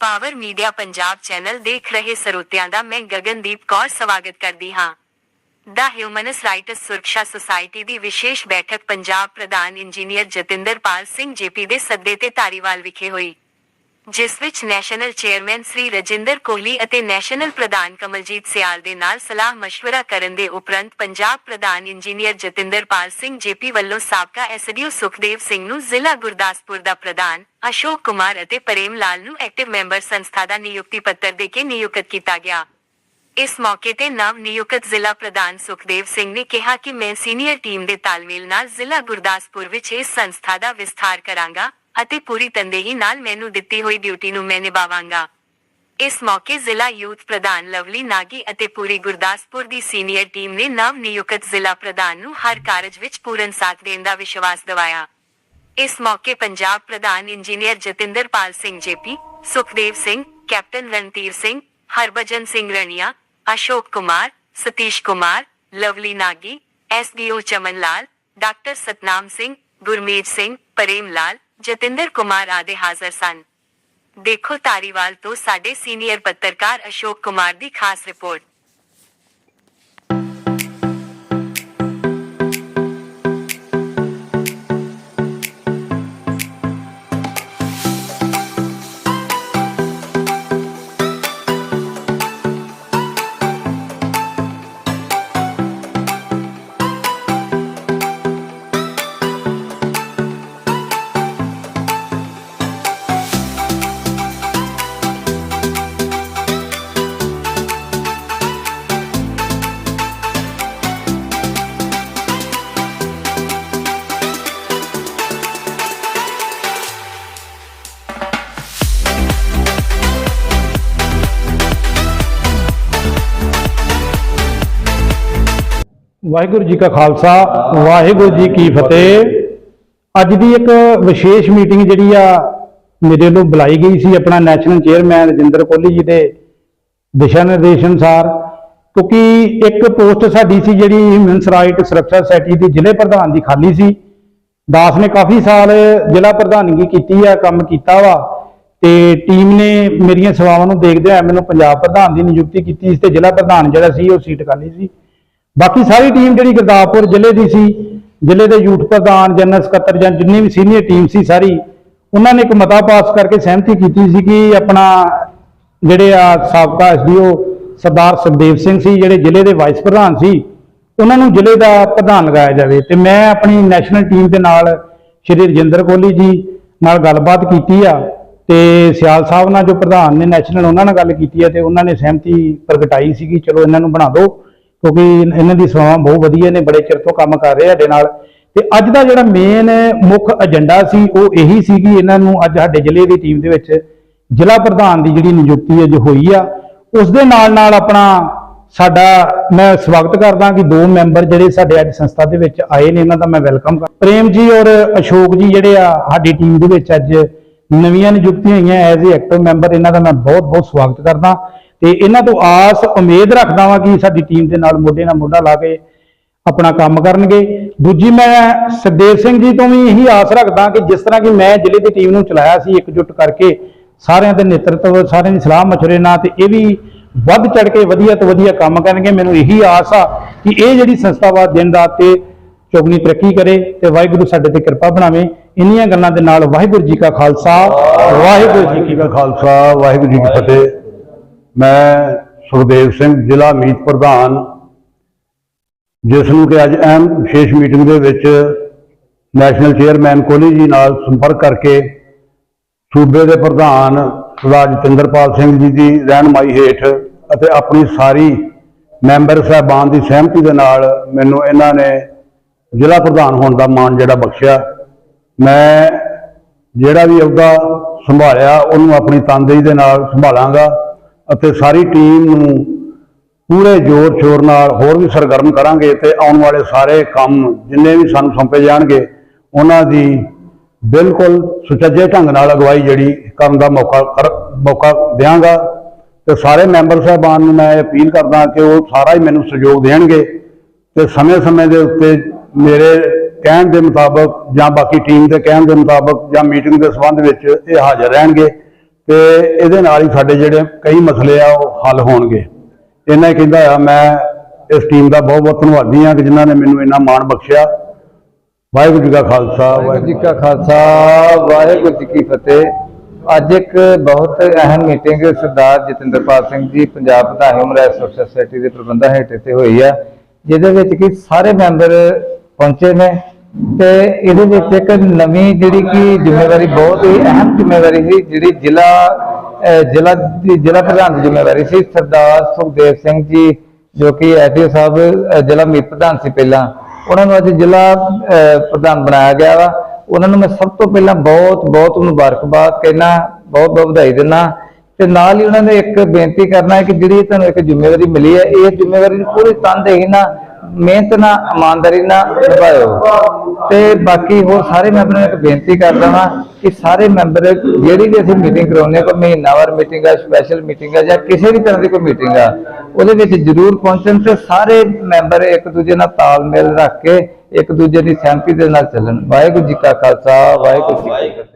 Power media Punjab channel ਦੇਖ ਰਹੇ ਸਰੋਤਿਆਂ ਦਾ ਮੈਂ ਗਗਨਦੀਪ ਕੌਰ ਸਵਾਗਤ ਕਰਦੀ ਹਾਂ। ਦਾ ਹਿਊਮਨਸ ਰਾਈਟਸ ਸੁਰੱਖਿਆ ਸੁਸਾਇਟੀ ਦੀ ਵਿਸ਼ੇਸ਼ ਬੈਠਕ ਪੰਜਾਬ ਪ੍ਰਧਾਨ ਇੰਜੀਨੀਅਰ ਜਤਿੰਦਰਪਾਲ ਸਿੰਘ ਜੇਪੀ ਦੇ ਸੱਦੇ ਤੇ ਧਾਰੀਵਾਲ ਵਿਖੇ ਹੋਈ। ਜਿਸ ਵਿੱਚ ਨੈਸ਼ਨਲ ਚੇਅਰਮੈਨ ਸ੍ਰੀ ਰਜਿੰਦਰ ਕੋਹਲੀ ਅਤੇ ਨੈਸ਼ਨਲ ਪ੍ਰਧਾਨ ਕਮਲਜੀਤ ਸਿਆਲ ਦੇ ਨਾਲ ਸਲਾਹ مشਵਰਾ ਕਰਨ ਦੇ ਉਪਰੰਤ ਪੰਜਾਬ ਪ੍ਰਧਾਨ ਇੰਜੀਨੀਅਰ ਜਤਿੰਦਰਪਾਲ ਸਿੰਘ ਜੇਪੀ ਵੱਲੋਂ ਸਾਬਕਾ ਐਸਡੀਓ ਸੁਖਦੇਵ ਸਿੰਘ ਨੂੰ ਜ਼ਿਲ੍ਹਾ ਗੁਰਦਾਸਪੁਰ ਦਾ ਪ੍ਰਧਾਨ ਅਸ਼ੋਕ ਕੁਮਾਰ ਅਤੇ ਪ੍ਰੇਮ ਲਾਲ ਨੂੰ ਐਕਟਿਵ ਮੈਂਬਰ ਸੰਸਥਾ ਦਾ ਨਿਯੁਕਤੀ ਪੱਤਰ ਦੇ ਕੇ ਨਿਯੁਕਤ ਕੀਤਾ ਗਿਆ। ਇਸ ਮੌਕੇ ਤੇ ਨਵ ਨਿਯੁਕਤ ਜ਼ਿਲ੍ਹਾ ਪ੍ਰਧਾਨ ਸੁਖਦੇਵ ਸਿੰਘ ਨੇ ਕਿਹਾ ਕਿ ਮੈਂ ਸੀਨੀਅਰ ਟੀਮ ਦੇ ਤਾਲਮੇਲ ਨਾਲ ਜ਼ਿਲ੍ਹਾ ਗੁਰਦਾਸਪੁਰ ਵਿੱਚ ਇਸ ਸੰਸਥਾ ਦਾ ਵਿਸਥਾਰ ਕਰਾਂਗਾ। ਅਤੇ ਪੂਰੀ ਤਨਦੇਹੀ ਨਾਲ ਮੈਨੂੰ ਦਿੱਤੀ ਹੋਈ ਡਿਊਟੀ ਨੂੰ ਮੈਂ ਨਿਭਾਵਾਂਗਾ। ਇਸ ਮੌਕੇ ਜ਼ਿਲ੍ਹਾ ਯੂਥ ਪ੍ਰਧਾਨ ਲਵਲੀ ਨਾਗੀ ਅਤੇ ਪੂਰੀ ਗੁਰਦਾਸਪੁਰ ਦੀ ਸੀਨੀਅਰ ਟੀਮ ਨੇ ਨਵ ਨਿਯੁਕਤ ਜ਼ਿਲ੍ਹਾ ਪ੍ਰਧਾਨ ਨੂੰ ਹਰ ਕਾਰਜ ਵਿੱਚ ਪੂਰਨ ਸਾਥ ਦੇਣ ਦਾ ਵਿਸ਼ਵਾਸ ਦਿਵਾਇਆ। ਇਸ ਮੌਕੇ ਪੰਜਾਬ ਪ੍ਰਧਾਨ engineer Jatinderpal Singh JP, Sukhdev Singh, captain Randhir Singh, Harbhajan Singh Rania, Ashok Kumar, Satish Kumar, Lovely Nagi SDO Chaman Lal, doctor Satnam Singh, Gurmeet Singh, Prem Lal Jatinder Kumar ਆਦਿ ਹਾਜ਼ਰ ਸਨ। ਦੇਖੋ ਤਾਰੀਵਾਲ ਤੋਂ ਸਾਡੇ ਸੀਨੀਅਰ ਪੱਤਰਕਾਰ ਅਸ਼ੋਕ ਕੁਮਾਰ ਦੀ ਖਾਸ report. Waheguru ji ਕਾ ਖਾਲਸਾ, ਵਾਹਿਗੁਰੂ ਜੀ ਕੀ ਫਤਿਹ। ਅੱਜ ਦੀ ਇੱਕ ਵਿਸ਼ੇਸ਼ ਮੀਟਿੰਗ ਜਿਹੜੀ ਆ, ਮੇਰੇ ਵੱਲੋਂ ਬੁਲਾਈ ਗਈ ਸੀ ਆਪਣਾ ਨੈਸ਼ਨਲ ਚੇਅਰਮੈਨ ਰਜਿੰਦਰ ਕੋਹਲੀ ਜੀ ਦੇ ਦਿਸ਼ਾ ਨਿਰਦੇਸ਼ ਅਨੁਸਾਰ, ਕਿਉਂਕਿ ਇੱਕ ਪੋਸਟ ਸਾਡੀ ਸੀ ਜਿਹੜੀ ਹਿਊਮਨਸ ਰਾਈਟ ਸੁਰੱਖਿਆ ਸੁਸਾਇਟੀ ਦੀ ਜ਼ਿਲ੍ਹੇ ਪ੍ਰਧਾਨ ਦੀ ਖਾਲੀ ਸੀ। ਦਾਸ ਨੇ ਕਾਫੀ ਸਾਲ ਜ਼ਿਲ੍ਹਾ ਪ੍ਰਧਾਨਗੀ ਕੀਤੀ ਆ, ਕੰਮ ਕੀਤਾ ਵਾ, ਤੇ ਟੀਮ ਨੇ ਮੇਰੀਆਂ ਸੇਵਾਵਾਂ ਨੂੰ ਦੇਖਦੇ ਹੋਏ ਮੈਨੂੰ ਪੰਜਾਬ ਪ੍ਰਧਾਨ ਦੀ ਨਿਯੁਕਤੀ ਕੀਤੀ ਸੀ ਤੇ ਜ਼ਿਲ੍ਹਾ ਪ੍ਰਧਾਨ ਜਿਹੜਾ ਸੀ ਉਹ ਸੀਟ ਖਾਲੀ ਸੀ। ਬਾਕੀ ਸਾਰੀ ਟੀਮ ਜਿਹੜੀ ਗੁਰਦਾਸਪੁਰ ਜ਼ਿਲ੍ਹੇ ਦੀ ਸੀ, ਜ਼ਿਲ੍ਹੇ ਦੇ ਯੂਥ ਪ੍ਰਧਾਨ, ਜਨਰਲ ਸਕੱਤਰ ਜਾਂ ਜਿੰਨੀ ਵੀ ਸੀਨੀਅਰ ਟੀਮ ਸੀ ਸਾਰੀ, ਉਹਨਾਂ ਨੇ ਇੱਕ ਮਤਾ ਪਾਸ ਕਰਕੇ ਸਹਿਮਤੀ ਕੀਤੀ ਸੀ ਕਿ ਆਪਣਾ ਜਿਹੜੇ ਆ ਸਾਬਕਾ ਐਸਡੀਓ ਸਰਦਾਰ ਸੁਖਦੇਵ ਸਿੰਘ ਸੀ, ਜਿਹੜੇ ਜ਼ਿਲ੍ਹੇ ਦੇ ਵਾਈਸ ਪ੍ਰਧਾਨ ਸੀ, ਉਹਨਾਂ ਨੂੰ ਜ਼ਿਲ੍ਹੇ ਦਾ ਪ੍ਰਧਾਨ ਲਗਾਇਆ ਜਾਵੇ। ਤੇ ਮੈਂ ਆਪਣੀ ਨੈਸ਼ਨਲ ਟੀਮ ਦੇ ਨਾਲ ਸ਼੍ਰੀ ਰਜਿੰਦਰ ਕੋਹਲੀ ਜੀ ਨਾਲ ਗੱਲਬਾਤ ਕੀਤੀ ਆ, ਤੇ ਸਿਆਲ ਸਾਹਿਬ ਨਾਲ ਜੋ ਪ੍ਰਧਾਨ ਨੇ ਨੈਸ਼ਨਲ ਉਹਨਾਂ ਨਾਲ ਗੱਲ ਕੀਤੀ ਆ, ਤੇ ਉਹਨਾਂ ਨੇ ਸਹਿਮਤੀ ਪ੍ਰਗਟਾਈ ਸੀ ਕਿ ਚਲੋ ਇਹਨਾਂ ਨੂੰ ਬਣਾ ਦਿਓ। ਕਿਉਂਕਿ ਇਹਨਾਂ ਦੀ ਸੇਵਾਵਾਂ ਬਹੁਤ ਵਧੀਆ ਨੇ, ਬੜੇ ਚਿਰ ਤੋਂ ਕੰਮ ਕਰ ਰਹੇ ਸਾਡੇ ਨਾਲ। ਤੇ ਅੱਜ ਦਾ ਜਿਹੜਾ ਮੇਨ ਮੁੱਖ ਏਜੰਡਾ ਸੀ, ਉਹ ਇਹੀ ਸੀ ਕਿ ਇਹਨਾਂ ਨੂੰ ਅੱਜ ਸਾਡੇ ਜ਼ਿਲ੍ਹੇ ਦੀ ਟੀਮ ਦੇ ਵਿੱਚ ਜ਼ਿਲ੍ਹਾ ਪ੍ਰਧਾਨ ਦੀ ਜਿਹੜੀ ਨਿਯੁਕਤੀ ਅੱਜ ਹੋਈ ਆ, ਉਸ ਦੇ ਨਾਲ ਨਾਲ ਆਪਣਾ ਸਾਡਾ ਮੈਂ ਸਵਾਗਤ ਕਰਦਾ ਕਿ ਦੋ ਮੈਂਬਰ ਜਿਹੜੇ ਸਾਡੇ ਅੱਜ ਸੰਸਥਾ ਦੇ ਵਿੱਚ ਆਏ ਨੇ, ਇਹਨਾਂ ਦਾ ਮੈਂ ਵੈਲਕਮ ਕਰ ਪ੍ਰੇਮ ਜੀ ਔਰ ਅਸ਼ੋਕ ਜੀ ਜਿਹੜੇ ਆ ਸਾਡੀ ਟੀਮ ਦੇ ਵਿੱਚ ਅੱਜ ਨਵੀਆਂ ਨਿਯੁਕਤੀਆਂ ਹੋਈਆਂ ਐਜ਼ ਏ ਐਕਟਿਵ ਮੈਂਬਰ ਇਹਨਾਂ ਦਾ ਮੈਂ ਬਹੁਤ ਬਹੁਤ ਸਵਾਗਤ ਕਰਦਾ। ਤੇ ਇਹਨਾਂ ਤੋਂ ਆਸ, ਉਮੀਦ ਰੱਖਦਾ ਵਾਂ ਕਿ ਸਾਡੀ ਟੀਮ ਦੇ ਨਾਲ ਮੋਢੇ ਨਾਲ ਮੋਢਾ ਲਾ ਕੇ ਆਪਣਾ ਕੰਮ ਕਰਨਗੇ। ਦੂਜੀ ਮੈਂ ਸੁਖਦੇਵ ਸਿੰਘ ਜੀ ਤੋਂ ਵੀ ਇਹੀ ਆਸ ਰੱਖਦਾ ਕਿ ਜਿਸ ਤਰ੍ਹਾਂ ਕਿ ਮੈਂ ਜ਼ਿਲ੍ਹੇ ਦੀ ਟੀਮ ਨੂੰ ਚਲਾਇਆ ਸੀ, ਇਕਜੁੱਟ ਕਰਕੇ ਸਾਰਿਆਂ ਦੇ ਨੇਤਰਤਵ, ਸਾਰਿਆਂ ਦੀ ਸਲਾਹ ਮਸ਼ਵਰੇ ਨਾਲ ਤੇ ਇਹ ਵੀ ਵੱਧ ਚੜ ਕੇ ਵਧੀਆ ਤੋਂ ਵਧੀਆ ਕੰਮ ਕਰਨਗੇ। ਮੈਨੂੰ ਇਹੀ ਆਸ ਆ ਕਿ ਇਹ ਜਿਹੜੀ ਸੰਸਥਾ ਵਾ ਦਿਨ ਰਾਤ ਤੇ ਚੌਗਣੀ ਤਰੱਕੀ ਕਰੇ ਤੇ ਵਾਹਿਗੁਰੂ ਸਾਡੇ ਤੇ ਕਿਰਪਾ ਬਣਾਵੇ। ਇੰਨੀਆਂ ਗੱਲਾਂ ਦੇ ਨਾਲ ਵਾਹਿਗੁਰੂ ਜੀ ਕਾ ਖਾਲਸਾ ਵਾਹਿਗੁਰੂ ਜੀ ਕੀ ਕਾ ਖਾਲਸਾ, ਵਾਹਿਗੁਰੂ ਜੀ ਕੀ ਫਤਿਹ। ਮੈਂ ਸੁਖਦੇਵ ਸਿੰਘ, ਜ਼ਿਲ੍ਹਾ ਮੀਤ ਪ੍ਰਧਾਨ, ਜਿਸ ਨੂੰ ਕਿ ਅੱਜ ਅਹਿਮ ਵਿਸ਼ੇਸ਼ ਮੀਟਿੰਗ ਦੇ ਵਿੱਚ ਨੈਸ਼ਨਲ ਚੇਅਰਮੈਨ ਕੋਹਲੀ ਜੀ ਨਾਲ ਸੰਪਰਕ ਕਰਕੇ ਸੂਬੇ ਦੇ ਪ੍ਰਧਾਨ ਸਰਦਾਰ ਜਤਿੰਦਰਪਾਲ ਸਿੰਘ ਜੀ ਦੀ ਰਹਿਨਮਾਈ ਹੇਠ ਅਤੇ ਆਪਣੀ ਸਾਰੀ ਮੈਂਬਰ ਸਾਹਿਬਾਨ ਦੀ ਸਹਿਮਤੀ ਦੇ ਨਾਲ ਮੈਨੂੰ ਇਹਨਾਂ ਨੇ ਜ਼ਿਲ੍ਹਾ ਪ੍ਰਧਾਨ ਹੋਣ ਦਾ ਮਾਣ ਜਿਹੜਾ ਬਖਸ਼ਿਆ। ਮੈਂ ਜਿਹੜਾ ਵੀ ਅਹੁਦਾ ਸੰਭਾਲਿਆ, ਉਹਨੂੰ ਆਪਣੀ ਤਨਦੇਹੀ ਦੇ ਨਾਲ ਸੰਭਾਲਾਂਗਾ। ਅਤੇ ਸਾਰੀ ਟੀਮ ਨੂੰ ਪੂਰੇ ਜ਼ੋਰ ਸ਼ੋਰ ਨਾਲ ਹੋਰ ਵੀ ਸਰਗਰਮ ਕਰਾਂਗੇ ਤੇ ਆਉਣ ਵਾਲੇ ਸਾਰੇ ਕੰਮ ਜਿੰਨੇ ਵੀ ਸਾਨੂੰ ਸੌਂਪੇ ਜਾਣਗੇ, ਉਹਨਾਂ ਦੀ ਬਿਲਕੁਲ ਸੁਚੱਜੇ ਢੰਗ ਨਾਲ ਅਗਵਾਈ ਜਿਹੜੀ ਕਰਨ ਦਾ ਮੌਕਾ ਕਰ- ਮੌਕਾ ਦਿਆਂਗਾ। ਤੇ ਸਾਰੇ ਮੈਂਬਰ ਸਾਹਿਬਾਨ ਨੂੰ ਮੈਂ ਅਪੀਲ ਕਰਦਾ ਕਿ ਉਹ ਸਾਰਾ ਹੀ ਮੈਨੂੰ ਸਹਿਯੋਗ ਦੇਣਗੇ ਤੇ ਸਮੇਂ-ਸਮੇਂ ਦੇ ਉੱਤੇ ਮੇਰੇ ਕਹਿਣ ਦੇ ਮੁਤਾਬਕ ਜਾਂ ਬਾਕੀ ਟੀਮ ਦੇ ਕਹਿਣ ਦੇ ਮੁਤਾਬਕ ਜਾਂ ਮੀਟਿੰਗ ਦੇ ਸੰਬੰਧ ਵਿੱਚ ਇਹ ਹਾਜ਼ਰ ਰਹਿਣਗੇ। ਤੇ ਇਹਦੇ ਨਾਲ ਹੀ ਸਾਡੇ ਜਿਹੜੇ ਕਈ ਮਸਲੇ ਆ ਉਹ ਹੱਲ ਹੋਣਗੇ। ਇਹਨਾਂ ਕਹਿੰਦਾ ਆ ਮੈਂ ਇਸ ਟੀਮ ਦਾ ਬਹੁਤ ਬਹੁਤ ਧੰਨਵਾਦੀ ਹਾਂ ਕਿ ਜਿਨ੍ਹਾਂ ਨੇ ਮੈਨੂੰ ਇੰਨਾ ਮਾਣ ਬਖਸ਼ਿਆ। ਵਾਹਿਗੁਰੂ ਜੀ ਕਾ ਖਾਲਸਾ ਵਾਹਿਗੁਰੂ ਜੀ ਕਾ ਖਾਲਸਾ ਵਾਹਿਗੁਰੂ ਜੀ ਕੀ ਫਤਿਹ। ਅੱਜ ਇੱਕ ਬਹੁਤ ਅਹਿਮ ਮੀਟਿੰਗ ਸਰਦਾਰ ਜਤਿੰਦਰਪਾਲ ਸਿੰਘ ਜੀ ਪੰਜਾਬ ਪ੍ਰਧਾਨ ਹਿਊਮਨ ਰਾਈਟਸ ਸੋਸਾਇਟੀ ਦੇ ਪ੍ਰਬੰਧਕ ਹੇਠ ਤੇ ਹੋਈ ਆ ਜਿਹਦੇ ਵਿੱਚ ਕਿ ਸਾਰੇ ਮੈਂਬਰ ਪਹੁੰਚੇ ਨੇ। ਤੇ ਇਹਦੇ ਵਿੱਚ ਇੱਕ ਨਵੀਂ ਜਿਹੜੀ ਕਿ ਜ਼ਿੰਮੇਵਾਰੀ ਬਹੁਤ ਹੀ ਅਹਿਮ ਜ਼ਿੰਮੇਵਾਰੀ ਸੀ ਜਿਹੜੀ ਜ਼ਿਲ੍ਹਾ ਜ਼ਿਲ੍ਹਾ ਜ਼ਿਲ੍ਹਾ ਪ੍ਰਧਾਨ ਦੀ ਜ਼ਿੰਮੇਵਾਰੀ ਸੀ ਸਰਦਾਰ ਸੁਖਦੇਵ ਸਿੰਘ ਜੀ ਜੋ ਕਿ ਐਟੀਓ ਸਾਹਿਬ ਜ਼ਿਲ੍ਹਾ ਮੀਤ ਪ੍ਰਧਾਨ ਸੀ ਪਹਿਲਾਂ। ਉਹਨਾਂ ਨੂੰ ਅੱਜ ਜ਼ਿਲ੍ਹਾ ਅਹ, ਪ੍ਰਧਾਨ ਬਣਾਇਆ ਗਿਆ ਵਾ। ਉਹਨਾਂ ਨੂੰ ਮੈਂ ਸਭ ਤੋਂ ਪਹਿਲਾਂ ਬਹੁਤ ਬਹੁਤ ਮੁਬਾਰਕਬਾਦ ਕਹਿਣਾ ਬਹੁਤ ਬਹੁਤ ਵਧਾਈ ਦਿੰਦਾ ਤੇ ਨਾਲ ਹੀ ਉਹਨਾਂ ਨੇ ਇੱਕ ਬੇਨਤੀ ਕਰਨਾ ਹੈ ਕਿ ਜਿਹੜੀ ਤੁਹਾਨੂੰ ਇੱਕ ਜ਼ਿੰਮੇਵਾਰੀ ਮਿਲੀ ਹੈ ਇਹ ਜ਼ਿੰਮੇਵਾਰੀ ਨੂੰ ਪੂਰੀ ਤਨਦੇਹੀ ਨਾਲ ਮਿਹਨਤ ਨਾਲ, ਇਮਾਨਦਾਰੀ ਨਾਲ ਨਿਭਾਇਓ। ਤੇ ਬਾਕੀ ਹੋਰ ਸਾਰੇ ਮੈਂਬਰਾਂ ਨੂੰ ਇੱਕ ਬੇਨਤੀ ਕਰਦਾ ਹਾਂ ਕਿ ਸਾਰੇ ਮੈਂਬਰ, ਜਿਹੜੀ ਵੀ ਅਸੀਂ ਮੀਟਿੰਗ ਕਰਾਉਂਦੇ ਕੋਈ ਮਹੀਨਾਵਾਰ ਮੀਟਿੰਗ ਆ ਸਪੈਸ਼ਲ ਮੀਟਿੰਗ ਆ ਜਾਂ ਕਿਸੇ ਵੀ ਤਰ੍ਹਾਂ ਦੀ ਕੋਈ ਮੀਟਿੰਗ ਆ, ਉਹਦੇ ਵਿੱਚ ਜ਼ਰੂਰ ਪਹੁੰਚਣ ਤੇ ਸਾਰੇ ਮੈਂਬਰ ਇੱਕ ਦੂਜੇ ਨਾਲ ਤਾਲਮੇਲ ਰੱਖ ਕੇ ਇੱਕ ਦੂਜੇ ਦੀ ਸਹਿਮਤੀ ਦੇ ਨਾਲ ਚੱਲਣ। ਵਾਹਿਗੁਰੂ ਜੀ ਕਾ ਖਾਲਸਾ, ਵਾਹਿਗੁਰੂ ਜੀ ਕੀ ਫਤਿਹ।